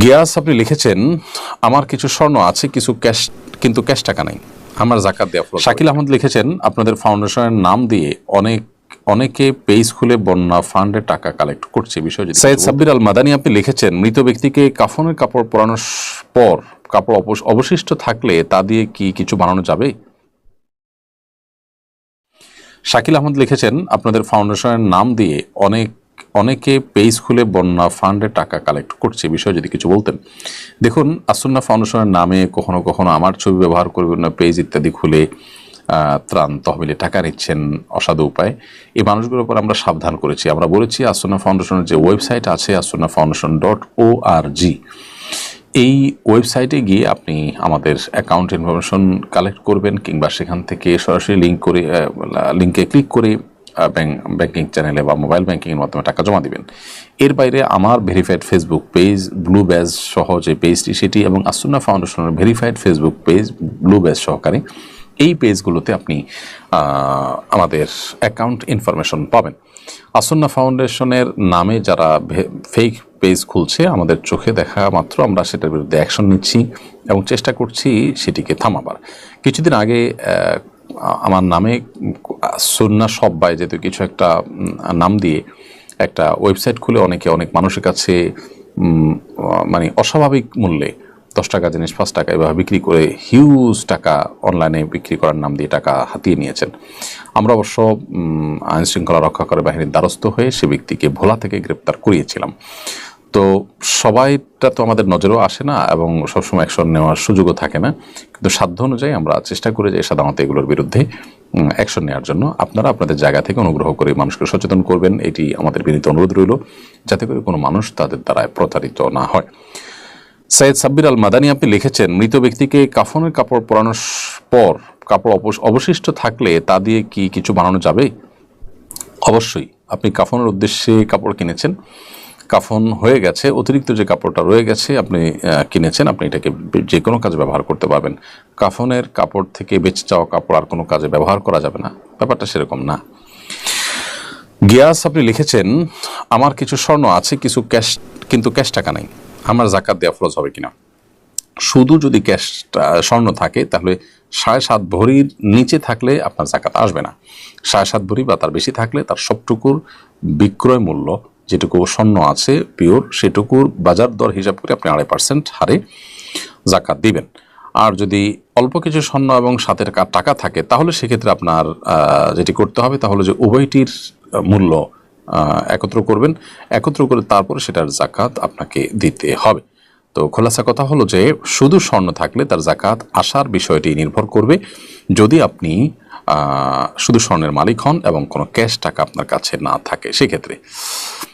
গিয়াস আপনি লিখেছেন আমার কিছু স্বর্ণ আছে কিছু ক্যাশ কিন্তু ক্যাশ টাকা নাই। আমার জাকাত দেওয়া। শাকিল আহমদ লিখেছেন আপনাদের ফাউন্ডেশনের নাম দিয়ে অনেক অনেকে পেজ খুলে বন্যা ফান্ডে টাকা কালেক্ট করছে। বিষয় বিষয়ে যদি সৈয়দ সাব্বির আল মাদানি আপনি লিখেছেন মৃত ব্যক্তিকে কাফনের কাপড় পরানোর পর কাপড় অবশ- অবশিষ্ট থাকলে তা দিয়ে কি কিছু বানানো যাবে? শাকিল আহমদ লিখেছেন আপনাদের ফাউন্ডেশনের নাম দিয়ে অনেক অনেকে পেজ খুলে বন্যা ফান্ডে টাকা কালেক্ট করছে বিষয়ে যদি কিছু বলতেন। দেখুন আসন্না ফাউন্ডেশনের নামে কখনো কখনো আমার ছবি ব্যবহার করে বিভিন্ন পেজ ইত্যাদি খুলে ত্রাণ তহবিলে টাকা নিচ্ছেন অসাধু উপায়। এই মানুষগুলোর উপর আমরা সাবধান করেছি। আমরা বলেছি আসন্না ফাউন্ডেশনের যে ওয়েবসাইট আছে আসন্না ফাউন্ডেশন ডট ও আর জি এই ওয়েবসাইটে গিয়ে আপনি আমাদের অ্যাকাউন্ট ইনফরমেশন কালেক্ট করবেন কিংবা সেখান থেকে সরাসরি লিঙ্ক করে লিঙ্কে ক্লিক করে ব্যাংকিং চ্যানেলে বা মোবাইল ব্যাংকিংয়ের মাধ্যমে টাকা জমা দিবেন। এর বাইরে আমার verified Facebook page blue badge সহ যে পেজটি সেটি এবং আসুন্না ফাউন্ডেশনের verified Facebook page blue badge সহকারে এই পেজগুলোতে আপনি আমাদের অ্যাকাউন্ট ইনফরমেশন পাবেন। আসন্না ফাউন্ডেশনের নামে যারা ফেক পেজ খুলছে, আমাদের চোখে দেখা মাত্র আমরা সেটার বিরুদ্ধে অ্যাকশন নিচ্ছি এবং চেষ্টা করছি সেটিকে থামাবার। কিছুদিন আগে আমার নামে সন্না সব্বাই যেহেতু কিছু একটা নাম দিয়ে একটা ওয়েবসাইট খুলে অনেকে, অনেক মানুষের কাছে মানে অস্বাভাবিক মূল্যে দশ টাকা জিনিস, পাঁচ টাকা এভাবে বিক্রি করে হিউজ টাকা অনলাইনে বিক্রি করার নাম দিয়ে টাকা হাতিয়ে নিয়েছেন। আমরা অবশ্য আইনশৃঙ্খলা আইন রক্ষা করে বাহিনীর দ্বারস্থ হয়ে সে ব্যক্তিকে ভোলা থেকে গ্রেপ্তার করিয়েছিলাম। তো সবাইটা তো আমাদের নজরেও আসে না এবং সবসময় অ্যাকশন নেওয়ার সুযোগও থাকে না। কিন্তু সাধ্য অনুযায়ী আমরা চেষ্টা করি যে সাধারণত এগুলোর বিরুদ্ধে অ্যাকশন নেওয়ার জন্য। আপনারা আপনাদের জায়গা থেকে অনুগ্রহ করে মানুষকে সচেতন করবেন। এটি আমাদের বিনীত অনুরোধ রইল, যাতে করে কোনো মানুষ তাদের দ্বারা প্রতারিত না হয়। সৈয়দ সাব্বির আল মাদানি আপনি লিখেছেন, মৃত ব্যক্তিকে কাফনের কাপড় পরানোর পর কাপড় অবশ- অবশিষ্ট থাকলে তা দিয়ে কি কিছু বানানো যাবে? অবশ্যই। আপনি কাফনের উদ্দেশ্যে কাপড় কিনেছেন। কাফন হয়ে গেছে, অতিরিক্ত যে কাপড়টা রয়ে গেছে আপনি কিনেছেন, আপনি এটাকে যে কোনো কাজে ব্যবহার করতে পারবেন। কাফনের কাপড় থেকে বেঁচে যাওয়া কাপড় আর কোনো কাজে ব্যবহার করা যাবে না, ব্যাপারটা সেরকম না। গিয়াস আপনি লিখেছেন, আমার কিছু স্বর্ণ আছে, কিছু ক্যাশ, কিন্তু ক্যাশ টাকা নাই। আমার জাকাত দেওয়া ফরজ হবে কিনা? শুধু যদি ক্যাশ স্বর্ণ থাকে, তাহলে সাড়ে সাত ভরির নিচে থাকলে আপনার জাকাত আসবে না। সাড়ে সাত ভরি বা তার বেশি থাকলে তার সবটুকুর বিক্রয় মূল্য যেটুকু স্বর্ণ আছে, পিওর, সেটুকুর বাজার দর হিসাব করে আপনি আড়াই পার্সেন্ট হারে জাকাত দিবেন। আর যদি অল্প কিছু স্বর্ণ এবং টাকা- টাকা থাকে, তাহলে সেক্ষেত্রে আপনার যেটি করতে হবে তাহলে যে উভয়টির মূল্য একত্র করবেন। একত্র করে তারপরে সেটার জাকাত আপনাকে দিতে হবে। তো খোলাসা কথা হলো যে, শুধু স্বর্ণ থাকলে তার জাকাত আসার বিষয়টি নির্ভর করবে। যদি আপনি শুধু স্বর্ণের মালিক হন এবং কোনো ক্যাশ টাকা আপনার কাছে না থাকে, সেক্ষেত্রে।